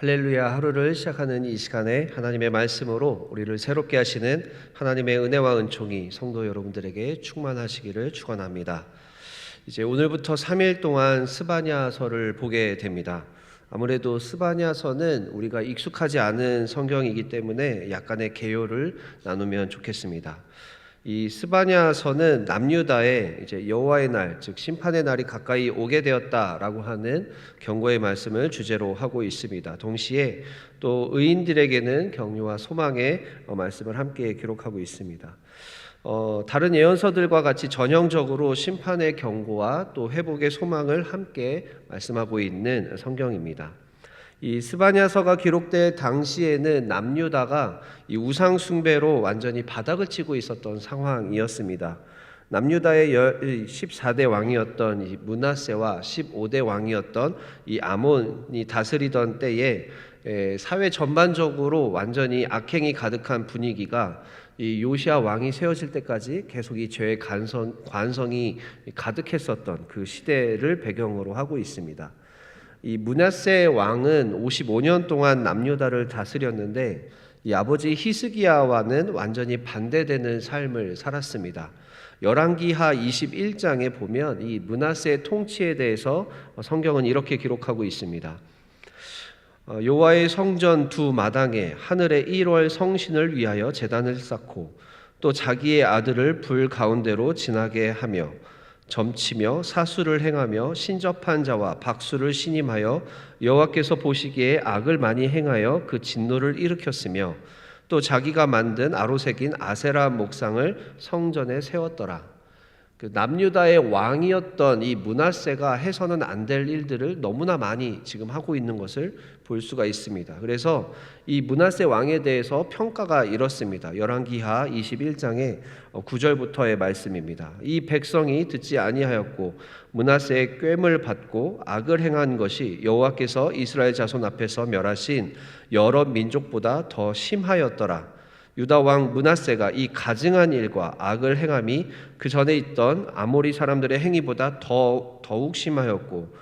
할렐루야 하루를 시작하는 이 시간에 하나님의 말씀으로 우리를 새롭게 하시는 하나님의 은혜와 은총이 성도 여러분들에게 충만하시기를 축원합니다. 이제 오늘부터 3일 동안 스바냐서를 보게 됩니다. 아무래도 스바냐서는 우리가 익숙하지 않은 성경이기 때문에 약간의 개요를 나누면 좋겠습니다. 이 스바냐서는 남유다의 이제 여호와의 날, 즉 심판의 날이 가까이 오게 되었다라고 하는 경고의 말씀을 주제로 하고 있습니다. 동시에 또 의인들에게는 격려와 소망의 어, 말씀을 함께 기록하고 있습니다. 어, 다른 예언서들과 같이 전형적으로 심판의 경고와 또 회복의 소망을 함께 말씀하고 있는 성경입니다. 이 스바냐서가 기록될 당시에는 남유다가 이 우상 숭배로 완전히 바닥을 치고 있었던 상황이었습니다. 남유다의 14대 왕이었던 이 문하세와 15대 왕이었던 이 아몬이 다스리던 때에 사회 전반적으로 완전히 악행이 가득한 분위기가 이 요시아 왕이 세워질 때까지 계속 이 죄의 관성, 관성이 가득했었던 그 시대를 배경으로 하고 있습니다. 이 문하세 왕은 55년 동안 남유다를 다스렸는데 이 아버지 히스기야와는 완전히 반대되는 삶을 살았습니다. 열왕기하 21장에 보면 이 문하세 통치에 대해서 성경은 이렇게 기록하고 있습니다. 어, 여호와의 성전 두 마당에 하늘의 1월 성신을 위하여 제단을 쌓고 또 자기의 아들을 불 가운데로 지나게 하며 점치며 사수를 행하며 신접한 자와 박수를 신임하여 여호와께서 보시기에 악을 많이 행하여 그 진노를 일으켰으며 또 자기가 만든 아로새긴 아세라 목상을 성전에 세웠더라. 그 남유다의 왕이었던 이 문하세가 해서는 안 될 일들을 너무나 많이 지금 하고 있는 것을 볼 수가 있습니다. 그래서 이 문하세 왕에 대해서 평가가 이렇습니다. 열왕기하 21장의 9절부터의 말씀입니다. 이 백성이 듣지 아니하였고 문하세의 꿰을 받고 악을 행한 것이 여호와께서 이스라엘 자손 앞에서 멸하신 여러 민족보다 더 심하였더라. 유다 왕 문하세가 이 가증한 일과 악을 행함이 그 전에 있던 아모리 사람들의 행위보다 더 더욱 심하였고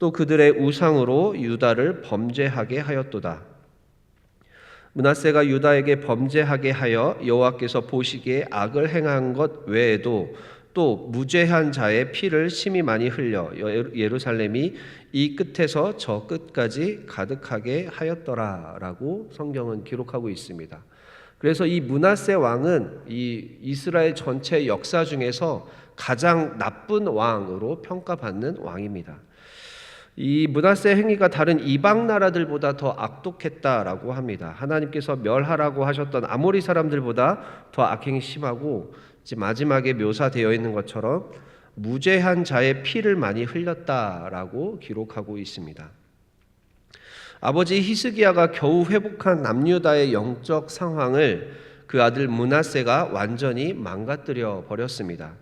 또 그들의 우상으로 유다를 범죄하게 하였도다. 문하세가 유다에게 범죄하게 하여 여호와께서 보시기에 악을 행한 것 외에도 또 무죄한 자의 피를 심히 많이 흘려 예루살렘이 이 끝에서 저 끝까지 가득하게 하였더라라고 성경은 기록하고 있습니다. 그래서 이 문하세 왕은 이 이스라엘 전체 역사 중에서 가장 나쁜 왕으로 평가받는 왕입니다. 이 문하세 행위가 다른 이방 나라들보다 더 악독했다라고 합니다. 하나님께서 멸하라고 하셨던 아모리 사람들보다 더 악행이 심하고 마지막에 묘사되어 있는 것처럼 무죄한 자의 피를 많이 흘렸다라고 기록하고 있습니다. 아버지 히스기야가 겨우 회복한 남유다의 영적 상황을 그 아들 문하세가 완전히 망가뜨려 버렸습니다.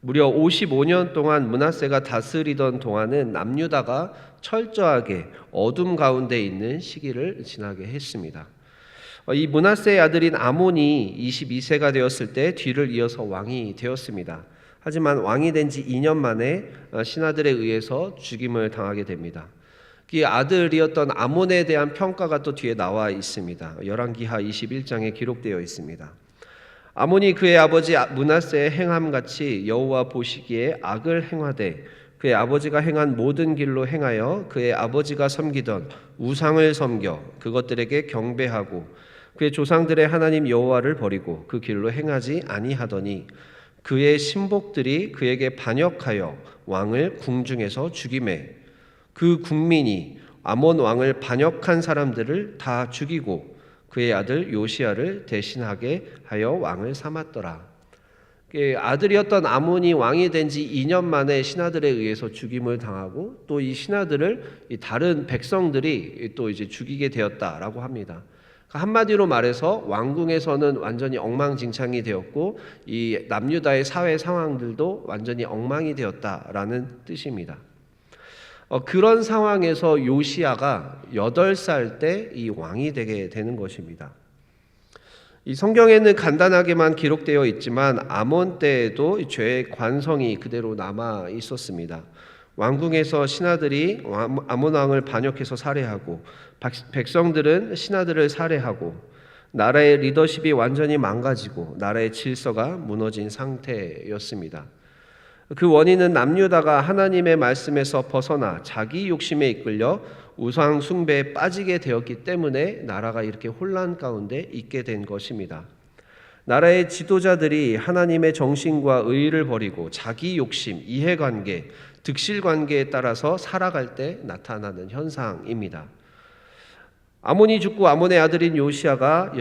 무려 55년 동안 문하세가 다스리던 동안은 남유다가 철저하게 어둠 가운데 있는 시기를 지나게 했습니다. 이 문하세의 아들인 아몬이 22세가 되었을 때 뒤를 이어서 왕이 되었습니다. 하지만 왕이 된 지 2년 만에 신하들에 의해서 죽임을 당하게 됩니다. 그 아들이었던 아몬에 대한 평가가 또 뒤에 나와 있습니다. 열왕기하 21장에 기록되어 있습니다. 아몬이 그의 아버지 문하세의 행함 같이 여호와 보시기에 악을 행하되 그의 아버지가 행한 모든 길로 행하여 그의 아버지가 섬기던 우상을 섬겨 그것들에게 경배하고 그의 조상들의 하나님 여호와를 버리고 그 길로 행하지 아니하더니 그의 신복들이 그에게 반역하여 왕을 궁중에서 죽임에 그 국민이 아몬 왕을 반역한 사람들을 다 죽이고 그의 아들 요시아를 대신하게 하여 왕을 삼았더라. 아들이었던 아몬이 왕이 된 지 2년 만에 신하들에 의해서 죽임을 당하고 또 이 신하들을 다른 백성들이 또 이제 죽이게 되었다라고 합니다. 그러니까 한마디로 말해서 왕궁에서는 완전히 엉망진창이 되었고 이 남유다의 사회 상황들도 완전히 엉망이 되었다라는 뜻입니다. 어, 그런 상황에서 요시아가 8살 때 이 왕이 되게 되는 것입니다. 이 성경에는 간단하게만 기록되어 있지만 아몬 때에도 죄의 관성이 그대로 남아 있었습니다. 왕궁에서 신하들이 왕- 아몬 왕을 반역해서 살해하고 박- 백성들은 신하들을 살해하고 나라의 리더십이 완전히 망가지고 나라의 질서가 무너진 상태였습니다. 그 원인은 남유다가 하나님의 말씀에서 벗어나 자기 욕심에 이끌려 우상 숭배에 빠지게 되었기 때문에 나라가 이렇게 혼란 가운데 있게 된 것입니다. 나라의 지도자들이 하나님의 정신과 의를 버리고 자기 욕심, 이해관계, 득실관계에 따라서 살아갈 때 나타나는 현상입니다. 아몬이 죽고 아몬의 아들인 요시아가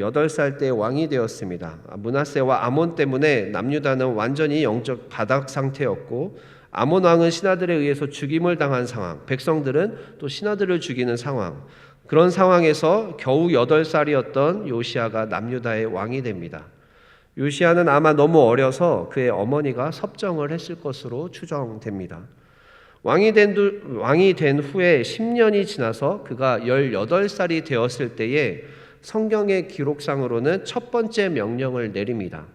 여덟 살때 왕이 되었습니다. 문하세와 아몬 때문에 남유다는 완전히 영적 바닥 상태였고 아몬 왕은 신하들에 의해서 죽임을 당한 상황, 백성들은 또 신하들을 죽이는 상황. 그런 상황에서 겨우 여덟 살이었던 요시아가 남유다의 왕이 됩니다. 요시아는 아마 너무 어려서 그의 어머니가 섭정을 했을 것으로 추정됩니다. 왕이 된, 두- 왕이 된 후에 10년이 지나서 그가 18살이 되었을 때에 성경의 기록상으로는 첫 번째 명령을 내립니다.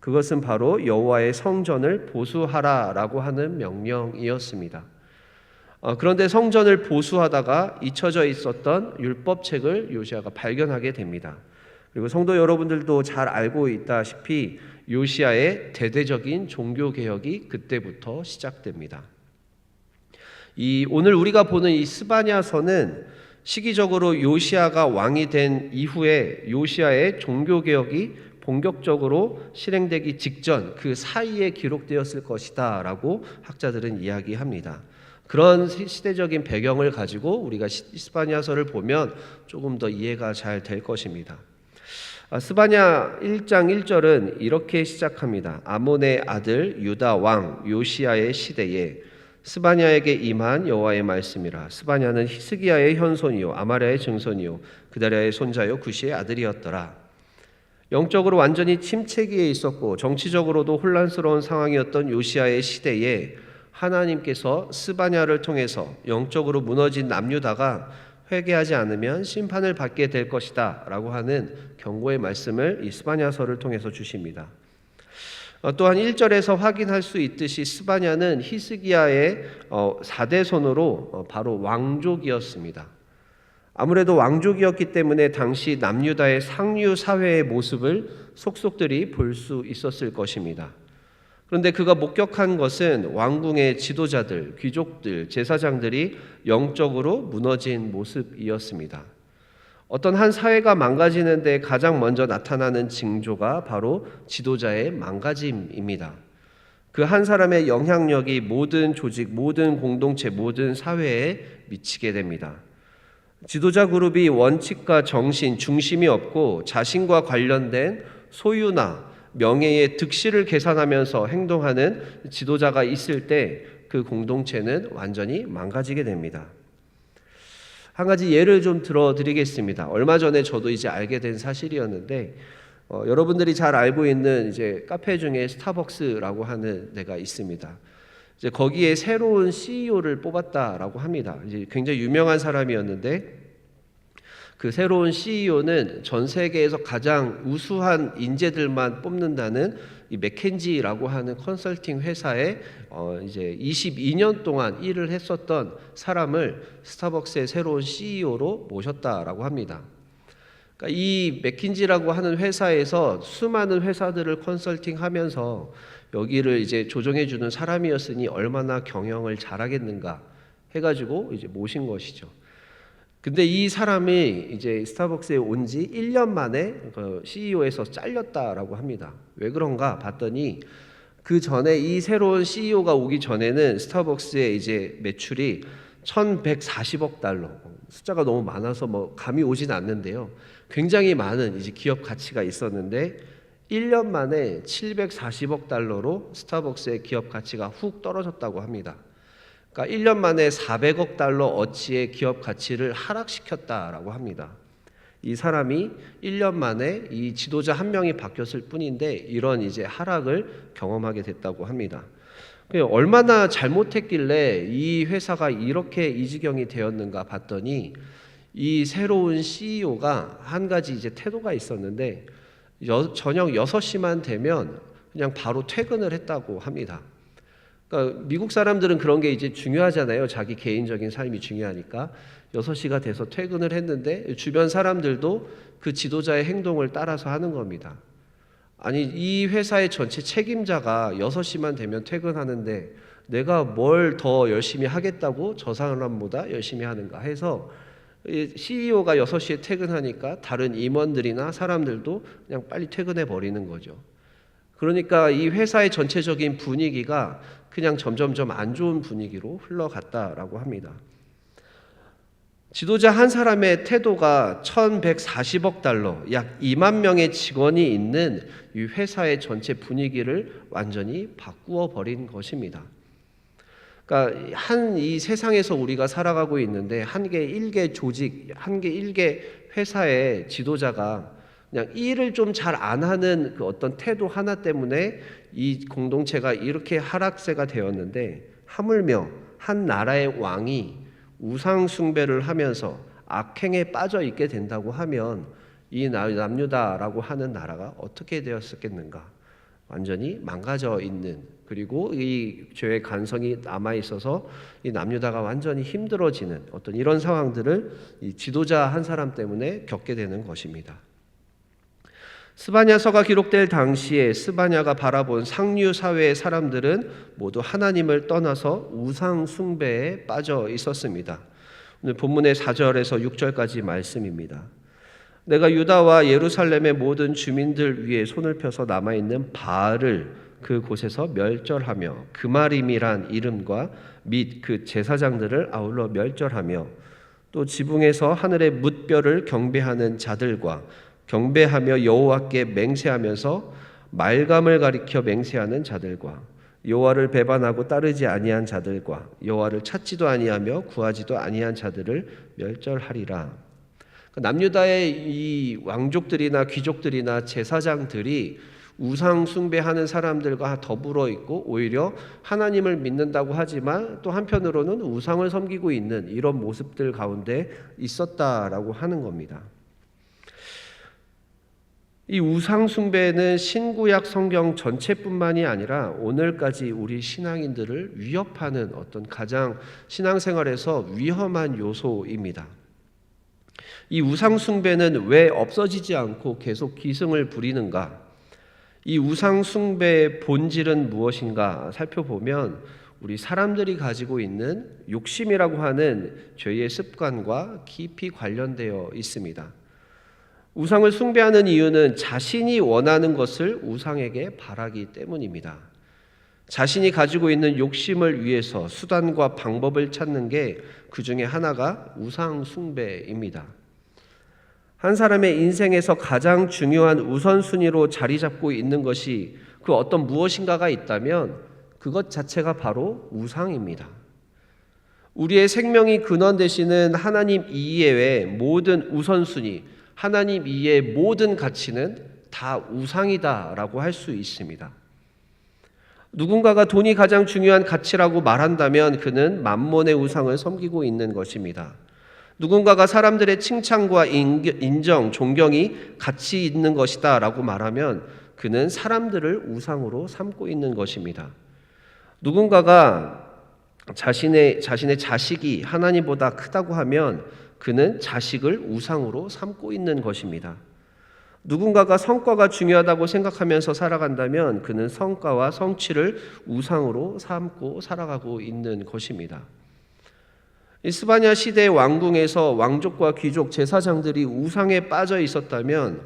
그것은 바로 여호와의 성전을 보수하라라고 하는 명령이었습니다. 어, 그런데 성전을 보수하다가 잊혀져 있었던 율법책을 요시아가 발견하게 됩니다. 그리고 성도 여러분들도 잘 알고 있다시피 요시아의 대대적인 종교 개혁이 그때부터 시작됩니다. 이 오늘 우리가 보는 이 스바냐서는 시기적으로 요시아가 왕이 된 이후에 요시아의 종교 개혁이 본격적으로 실행되기 직전 그 사이에 기록되었을 것이다라고 학자들은 이야기합니다. 그런 시- 시대적인 배경을 가지고 우리가 시- 스바냐서를 보면 조금 더 이해가 잘 될 것입니다. 아, 스바냐 1장 1절은 이렇게 시작합니다. 아몬의 아들 유다 왕 요시아의 시대에 스바냐에게 임한 여호와의 말씀이라. 스바냐는 히스기야의 현손이요 아마랴의 증손이요 그다랴의 손자요 구시의 아들이었더라. 영적으로 완전히 침체기에 있었고 정치적으로도 혼란스러운 상황이었던 요시아의 시대에 하나님께서 스바냐를 통해서 영적으로 무너진 남유다가 회개하지 않으면 심판을 받게 될 것이다라고 하는 경고의 말씀을 이 스바냐서를 통해서 주십니다. 어, 또한 1절에서 확인할 수 있듯이 스바냐는 히스기야의 어, 4대 손으로 어, 바로 왕족이었습니다. 아무래도 왕족이었기 때문에 당시 남유다의 상류 사회의 모습을 속속들이 볼 수 있었을 것입니다. 그런데 그가 목격한 것은 왕궁의 지도자들, 귀족들, 제사장들이 영적으로 무너진 모습이었습니다. 어떤 한 사회가 망가지는데 가장 먼저 나타나는 징조가 바로 지도자의 망가짐입니다. 그 한 사람의 영향력이 모든 조직, 모든 공동체, 모든 사회에 미치게 됩니다. 지도자 그룹이 원칙과 정신, 중심이 없고 자신과 관련된 소유나 명예의 득실을 계산하면서 행동하는 지도자가 있을 때 그 공동체는 완전히 망가지게 됩니다. 한 가지 예를 좀 들어드리겠습니다. 얼마 전에 저도 이제 알게 된 사실이었는데 어, 여러분들이 잘 알고 있는 이제 카페 중에 스타벅스라고 하는 데가 있습니다. 이제 거기에 새로운 CEO를 뽑았다라고 합니다. 이제 굉장히 유명한 사람이었는데 그 새로운 CEO는 전 세계에서 가장 우수한 인재들만 뽑는다는 이 맥켄지라고 하는 컨설팅 회사에 어 이제 22년 동안 일을 했었던 사람을 스타벅스의 새로운 CEO로 모셨다라고 합니다. 그러니까 이 맥킨지라고 하는 회사에서 수많은 회사들을 컨설팅하면서 여기를 이제 조정해 주는 사람이었으니 얼마나 경영을 잘하겠는가 해가지고 이제 모신 것이죠. 근데 이 사람이 이제 스타벅스에 온 지 1년 만에 그 CEO에서 잘렸다라고 합니다. 왜 그런가 봤더니 그 전에 이 새로운 CEO가 오기 전에는 스타벅스의 이제 매출이 1,140억 달러. 숫자가 너무 많아서 뭐 감이 오진 않는데요. 굉장히 많은 이제 기업 가치가 있었는데 1년 만에 740억 달러로 스타벅스의 기업 가치가 훅 떨어졌다고 합니다. 그러니까 1년 만에 400억 달러 어치의 기업 가치를 하락시켰다라고 합니다. 이 사람이 1년 만에 이 지도자 한 명이 바뀌었을 뿐인데 이런 이제 하락을 경험하게 됐다고 합니다. 그 얼마나 잘못했길래 이 회사가 이렇게 이 지경이 되었는가 봤더니 이 새로운 CEO가 한 가지 이제 태도가 있었는데 여, 저녁 6시만 되면 그냥 바로 퇴근을 했다고 합니다. 그러니까 미국 사람들은 그런 게 이제 중요하잖아요. 자기 개인적인 삶이 중요하니까 6시가 돼서 퇴근을 했는데 주변 사람들도 그 지도자의 행동을 따라서 하는 겁니다. 아니 이 회사의 전체 책임자가 6시만 되면 퇴근하는데 내가 뭘 더 열심히 하겠다고 저 사람보다 열심히 하는가 해서 CEO가 6시에 퇴근하니까 다른 임원들이나 사람들도 그냥 빨리 퇴근해 버리는 거죠. 그러니까 이 회사의 전체적인 분위기가 그냥 점점점 안 좋은 분위기로 흘러갔다라고 합니다. 지도자 한 사람의 태도가 1140억 달러, 약 2만 명의 직원이 있는 이 회사의 전체 분위기를 완전히 바꾸어 버린 것입니다. 그러니까 한 이 세상에서 우리가 살아가고 있는데 한 개 일개 조직, 한 개 일개 회사의 지도자가 그냥 일을 좀 잘 안 하는 그 어떤 태도 하나 때문에 이 공동체가 이렇게 하락세가 되었는데 하물며 한 나라의 왕이 우상 숭배를 하면서 악행에 빠져 있게 된다고 하면 이 남유다라고 하는 나라가 어떻게 되었었겠는가? 완전히 망가져 있는 그리고 이 죄의 간성이 남아 있어서 이 남유다가 완전히 힘들어지는 어떤 이런 상황들을 이 지도자 한 사람 때문에 겪게 되는 것입니다. 스바냐서가 기록될 당시에 스바냐가 바라본 상류 사회의 사람들은 모두 하나님을 떠나서 우상 숭배에 빠져 있었습니다. 오늘 본문의 4절에서 6절까지 말씀입니다. 내가 유다와 예루살렘의 모든 주민들 위에 손을 펴서 남아 있는 바알을 그 곳에서 멸절하며 그마림이란 이름과 및 그 제사장들을 아울러 멸절하며 또 지붕에서 하늘의 뭇별을 경배하는 자들과 경배하며 여호와께 맹세하면서 말감을 가리켜 맹세하는 자들과 여호와를 배반하고 따르지 아니한 자들과 여호와를 찾지도 아니하며 구하지도 아니한 자들을 멸절하리라. 남유다의 이 왕족들이나 귀족들이나 제사장들이 우상 숭배하는 사람들과 더불어 있고 오히려 하나님을 믿는다고 하지만 또 한편으로는 우상을 섬기고 있는 이런 모습들 가운데 있었다라고 하는 겁니다. 이 우상 숭배는 신구약 성경 전체뿐만이 아니라 오늘까지 우리 신앙인들을 위협하는 어떤 가장 신앙생활에서 위험한 요소입니다. 이 우상 숭배는 왜 없어지지 않고 계속 기승을 부리는가? 이 우상 숭배의 본질은 무엇인가 살펴보면 우리 사람들이 가지고 있는 욕심이라고 하는 죄의 습관과 깊이 관련되어 있습니다. 우상을 숭배하는 이유는 자신이 원하는 것을 우상에게 바라기 때문입니다. 자신이 가지고 있는 욕심을 위해서 수단과 방법을 찾는 게 그 중에 하나가 우상 숭배입니다. 한 사람의 인생에서 가장 중요한 우선순위로 자리 잡고 있는 것이 그 어떤 무엇인가가 있다면 그것 자체가 바로 우상입니다. 우리의 생명이 근원 되시는 하나님 이외의 모든 우선순위, 하나님 이의 모든 가치는 다 우상이다라고 할 수 있습니다. 누군가가 돈이 가장 중요한 가치라고 말한다면 그는 만몬의 우상을 섬기고 있는 것입니다. 누군가가 사람들의 칭찬과 인정, 존경이 가치 있는 것이다 라고 말하면 그는 사람들을 우상으로 삼고 있는 것입니다. 누군가가 자신의 자신의 자식이 하나님보다 크다고 하면 그는 자식을 우상으로 삼고 있는 것입니다. 누군가가 성과가 중요하다고 생각하면서 살아간다면 그는 성과와 성취를 우상으로 삼고 살아가고 있는 것입니다. 이스바냐 시대 왕궁에서 왕족과 귀족 제사장들이 우상에 빠져 있었다면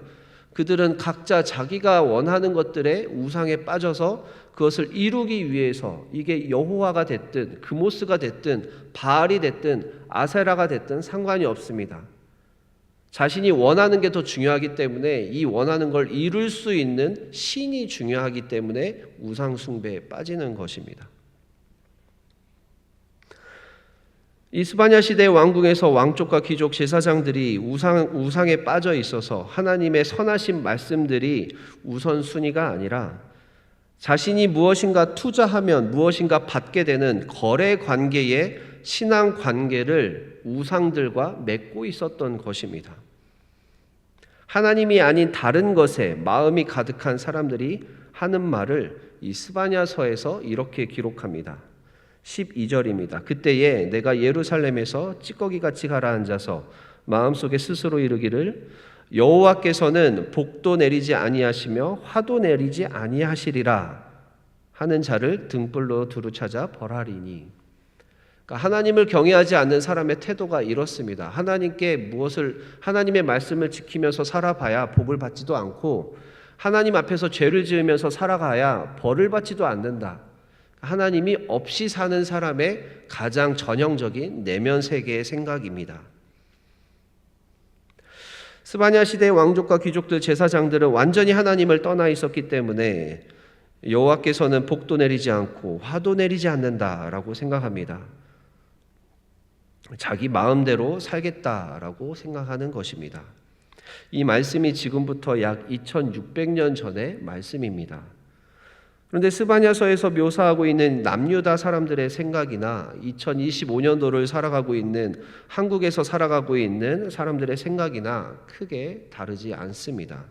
그들은 각자 자기가 원하는 것들에 우상에 빠져서 그것을 이루기 위해서 이게 여호와가 됐든 그모스가 됐든 바알이 됐든 아세라가 됐든 상관이 없습니다. 자신이 원하는 게 더 중요하기 때문에 이 원하는 걸 이룰 수 있는 신이 중요하기 때문에 우상 숭배에 빠지는 것입니다. 이스바냐 시대 왕궁에서 왕족과 귀족 제사장들이 우상 우상에 빠져 있어서 하나님의 선하신 말씀들이 우선순위가 아니라 자신이 무엇인가 투자하면 무엇인가 받게 되는 거래 관계의 신앙 관계를 우상들과 맺고 있었던 것입니다. 하나님이 아닌 다른 것에 마음이 가득한 사람들이 하는 말을 이 스바냐서에서 이렇게 기록합니다. 12절입니다. 그때에 내가 예루살렘에서 찌꺼기 같이 가라앉아서 마음속에 스스로 이르기를 여호와께서는 복도 내리지 아니하시며 화도 내리지 아니하시리라 하는 자를 등불로 두루 찾아 벌하리니 그러니까 하나님을 경외하지 않는 사람의 태도가 이렇습니다. 하나님께 무엇을 하나님의 말씀을 지키면서 살아봐야 복을 받지도 않고 하나님 앞에서 죄를 지으면서 살아가야 벌을 받지도 않는다. 하나님이 없이 사는 사람의 가장 전형적인 내면 세계의 생각입니다. 스바냐 시대의 왕족과 귀족들 제사장들은 완전히 하나님을 떠나 있었기 때문에 여호와께서는 복도 내리지 않고 화도 내리지 않는다라고 생각합니다. 자기 마음대로 살겠다라고 생각하는 것입니다. 이 말씀이 지금부터 약 2600년 전의 말씀입니다. 그런데 스바냐서에서 묘사하고 있는 남유다 사람들의 생각이나 2025년도를 살아가고 있는 한국에서 살아가고 있는 사람들의 생각이나 크게 다르지 않습니다.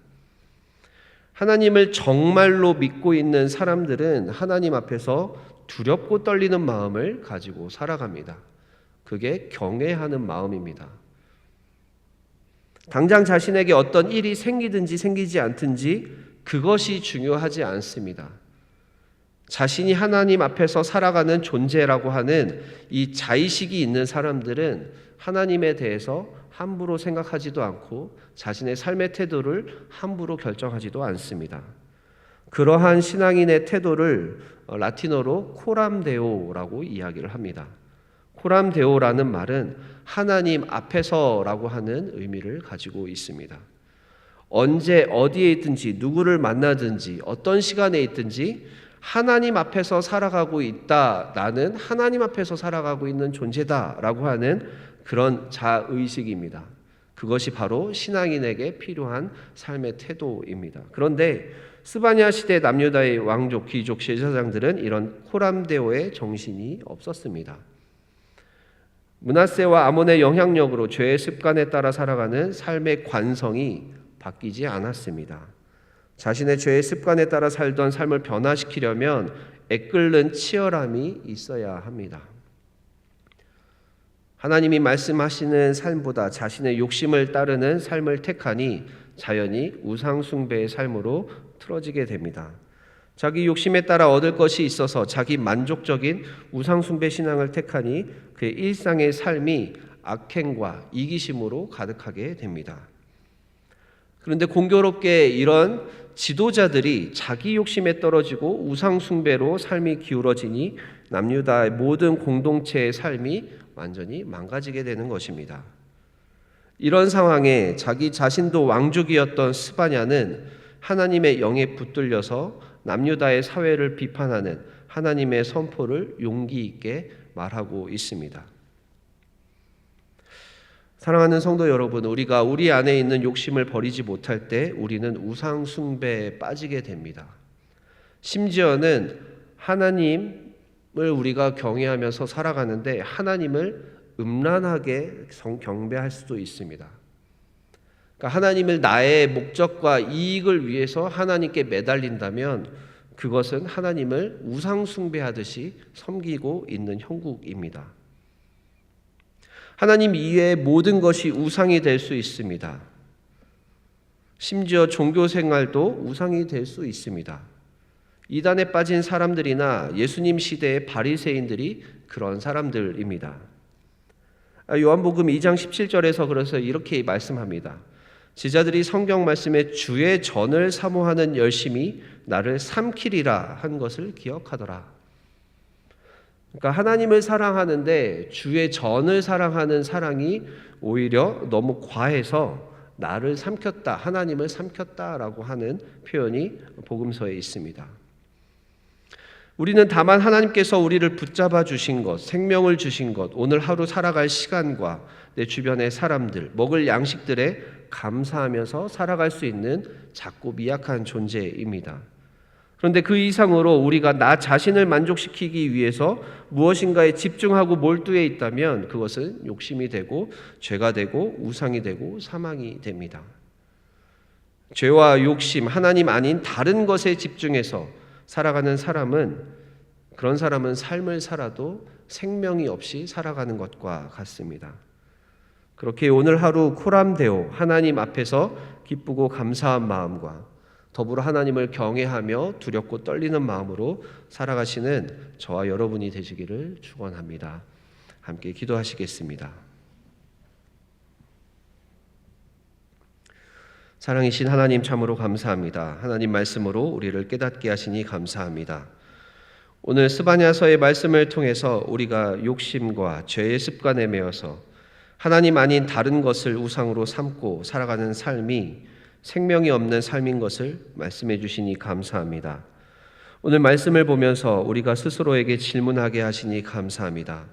하나님을 정말로 믿고 있는 사람들은 하나님 앞에서 두렵고 떨리는 마음을 가지고 살아갑니다. 그게 경외하는 마음입니다. 당장 자신에게 어떤 일이 생기든지 생기지 않든지 그것이 중요하지 않습니다. 자신이 하나님 앞에서 살아가는 존재라고 하는 이 자의식이 있는 사람들은 하나님에 대해서 함부로 생각하지도 않고 자신의 삶의 태도를 함부로 결정하지도 않습니다. 그러한 신앙인의 태도를 라틴어로 코람데오라고 이야기를 합니다. 코람데오라는 말은 하나님 앞에서라고 하는 의미를 가지고 있습니다. 언제 어디에 있든지 누구를 만나든지 어떤 시간에 있든지 하나님 앞에서 살아가고 있다. 나는 하나님 앞에서 살아가고 있는 존재다라고 하는 그런 자의식입니다. 그것이 바로 신앙인에게 필요한 삶의 태도입니다. 그런데 스바냐 시대 남유다의 왕족, 귀족, 제사장들은 이런 코람데오의 정신이 없었습니다. 문하세와 아몬의 영향력으로 죄의 습관에 따라 살아가는 삶의 관성이 바뀌지 않았습니다. 자신의 죄의 습관에 따라 살던 삶을 변화시키려면 애끓는 치열함이 있어야 합니다. 하나님이 말씀하시는 삶보다 자신의 욕심을 따르는 삶을 택하니 자연히 우상숭배의 삶으로 틀어지게 됩니다. 자기 욕심에 따라 얻을 것이 있어서 자기 만족적인 우상숭배 신앙을 택하니 그의 일상의 삶이 악행과 이기심으로 가득하게 됩니다. 그런데 공교롭게 이런 지도자들이 자기 욕심에 떨어지고 우상숭배로 삶이 기울어지니 남유다의 모든 공동체의 삶이 완전히 망가지게 되는 것입니다. 이런 상황에 자기 자신도 왕족이었던 스바냐는 하나님의 영에 붙들려서 남유다의 사회를 비판하는 하나님의 선포를 용기 있게 말하고 있습니다. 사랑하는 성도 여러분, 우리가 우리 안에 있는 욕심을 버리지 못할 때 우리는 우상 숭배에 빠지게 됩니다. 심지어는 하나님을 우리가 경외하면서 살아가는데 하나님을 음란하게 경배할 수도 있습니다. 그러니까 하나님을 나의 목적과 이익을 위해서 하나님께 매달린다면 그것은 하나님을 우상 숭배하듯이 섬기고 있는 형국입니다. 하나님 이외의 모든 것이 우상이 될 수 있습니다. 심지어 종교 생활도 우상이 될 수 있습니다. 이단에 빠진 사람들이나 예수님 시대의 바리새인들이 그런 사람들입니다. 요한복음 2장 17절에서 그래서 이렇게 말씀합니다. 제자들이 성경 말씀에 주의 전을 사모하는 열심이 나를 삼키리라 한 것을 기억하더라. 그러니까 하나님을 사랑하는데 주의 전을 사랑하는 사랑이 오히려 너무 과해서 나를 삼켰다, 하나님을 삼켰다라고 하는 표현이 복음서에 있습니다. 우리는 다만 하나님께서 우리를 붙잡아 주신 것, 생명을 주신 것, 오늘 하루 살아갈 시간과 내 주변의 사람들, 먹을 양식들에 감사하면서 살아갈 수 있는 작고 미약한 존재입니다. 그런데 그 이상으로 우리가 나 자신을 만족시키기 위해서 무엇인가에 집중하고 몰두해 있다면 그것은 욕심이 되고 죄가 되고 우상이 되고 사망이 됩니다. 죄와 욕심, 하나님 아닌 다른 것에 집중해서 살아가는 사람은 그런 사람은 삶을 살아도 생명이 없이 살아가는 것과 같습니다. 그렇게 오늘 하루 코람데오 하나님 앞에서 기쁘고 감사한 마음과 더불어 하나님을 경외하며 두렵고 떨리는 마음으로 살아가시는 저와 여러분이 되시기를 축원합니다. 함께 기도하시겠습니다. 사랑이신 하나님 참으로 감사합니다. 하나님 말씀으로 우리를 깨닫게 하시니 감사합니다. 오늘 스바냐서의 말씀을 통해서 우리가 욕심과 죄의 습관에 매여서 하나님 아닌 다른 것을 우상으로 삼고 살아가는 삶이 생명이 없는 삶인 것을 말씀해 주시니 감사합니다. 오늘 말씀을 보면서 우리가 스스로에게 질문하게 하시니 감사합니다.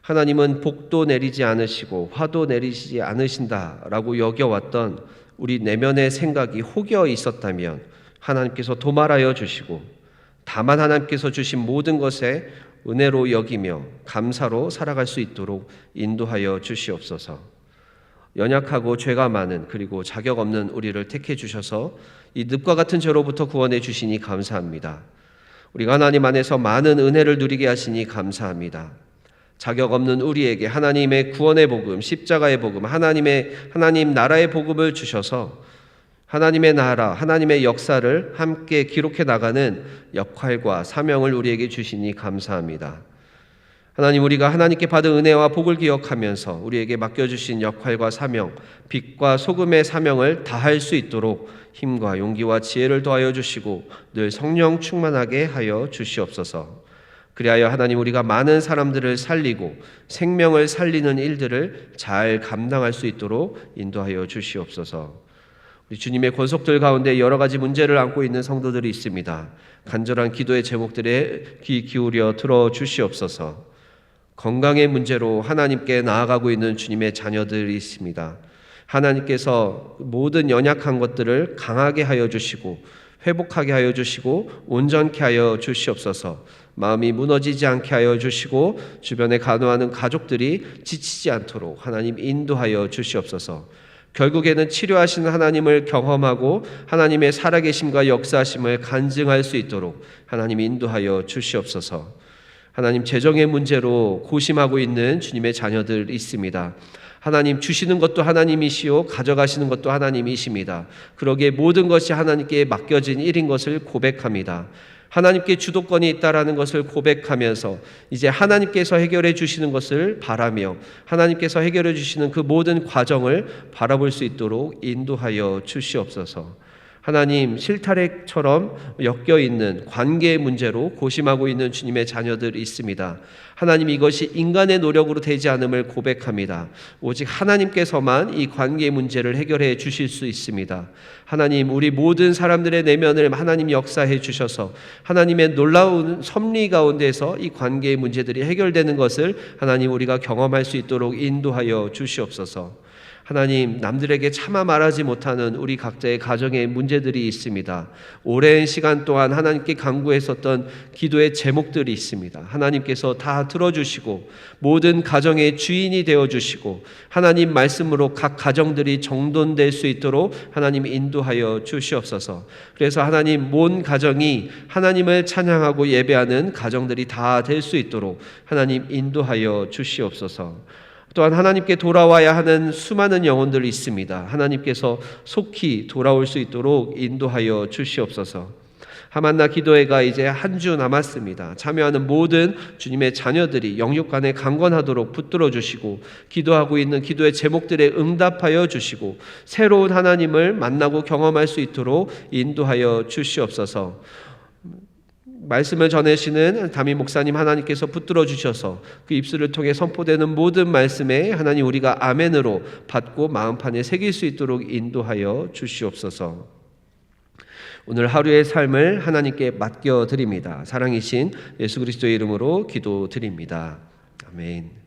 하나님은 복도 내리지 않으시고 화도 내리시지 않으신다라고 여겨왔던 우리 내면의 생각이 혹여 있었다면 하나님께서 도말하여 주시고 다만 하나님께서 주신 모든 것에 은혜로 여기며 감사로 살아갈 수 있도록 인도하여 주시옵소서. 연약하고 죄가 많은 그리고 자격 없는 우리를 택해 주셔서 이 늪과 같은 죄로부터 구원해 주시니 감사합니다. 우리가 하나님 안에서 많은 은혜를 누리게 하시니 감사합니다. 자격 없는 우리에게 하나님의 구원의 복음, 십자가의 복음, 하나님의 하나님 나라의 복음을 주셔서 하나님의 나라, 하나님의 역사를 함께 기록해 나가는 역할과 사명을 우리에게 주시니 감사합니다. 하나님 우리가 하나님께 받은 은혜와 복을 기억하면서 우리에게 맡겨주신 역할과 사명, 빛과 소금의 사명을 다할 수 있도록 힘과 용기와 지혜를 더하여 주시고 늘 성령 충만하게 하여 주시옵소서. 그리하여 하나님 우리가 많은 사람들을 살리고 생명을 살리는 일들을 잘 감당할 수 있도록 인도하여 주시옵소서. 우리 주님의 권속들 가운데 여러 가지 문제를 안고 있는 성도들이 있습니다. 간절한 기도의 제목들에 귀 기울여 들어 주시옵소서. 건강의 문제로 하나님께 나아가고 있는 주님의 자녀들이 있습니다. 하나님께서 모든 연약한 것들을 강하게 하여 주시고 회복하게 하여 주시고 온전케 하여 주시옵소서. 마음이 무너지지 않게 하여 주시고 주변에 간호하는 가족들이 지치지 않도록 하나님 인도하여 주시옵소서. 결국에는 치료하시는 하나님을 경험하고 하나님의 살아계심과 역사하심을 간증할 수 있도록 하나님 인도하여 주시옵소서. 하나님 재정의 문제로 고심하고 있는 주님의 자녀들 있습니다. 하나님 주시는 것도 하나님이시요 가져가시는 것도 하나님이십니다. 그러기에 모든 것이 하나님께 맡겨진 일인 것을 고백합니다. 하나님께 주도권이 있다라는 것을 고백하면서 이제 하나님께서 해결해 주시는 것을 바라며 하나님께서 해결해 주시는 그 모든 과정을 바라볼 수 있도록 인도하여 주시옵소서. 하나님 실타래처럼 엮여 있는 관계의 문제로 고심하고 있는 주님의 자녀들이 있습니다. 하나님 이것이 인간의 노력으로 되지 않음을 고백합니다. 오직 하나님께서만 이 관계의 문제를 해결해 주실 수 있습니다. 하나님 우리 모든 사람들의 내면을 하나님 역사해 주셔서 하나님의 놀라운 섭리 가운데서 이 관계의 문제들이 해결되는 것을 하나님 우리가 경험할 수 있도록 인도하여 주시옵소서. 하나님 남들에게 차마 말하지 못하는 우리 각자의 가정의 문제들이 있습니다. 오랜 시간 동안 하나님께 간구했었던 기도의 제목들이 있습니다. 하나님께서 다 들어주시고 모든 가정의 주인이 되어 주시고 하나님 말씀으로 각 가정들이 정돈될 수 있도록 하나님 인도하여 주시옵소서. 그래서 하나님 온 가정이 하나님을 찬양하고 예배하는 가정들이 다 될 수 있도록 하나님 인도하여 주시옵소서. 또한 하나님께 돌아와야 하는 수많은 영혼들이 있습니다. 하나님께서 속히 돌아올 수 있도록 인도하여 주시옵소서. 하만나 기도회가 이제 한 주 남았습니다. 참여하는 모든 주님의 자녀들이 영육간에 강건하도록 붙들어 주시고 기도하고 있는 기도의 제목들에 응답하여 주시고 새로운 하나님을 만나고 경험할 수 있도록 인도하여 주시옵소서. 말씀을 전해시는 담임 목사님 하나님께서 붙들어 주셔서 그 입술을 통해 선포되는 모든 말씀에 하나님 우리가 아멘으로 받고 마음판에 새길 수 있도록 인도하여 주시옵소서. 오늘 하루의 삶을 하나님께 맡겨 드립니다. 사랑이신 예수 그리스도의 이름으로 기도드립니다. 아멘.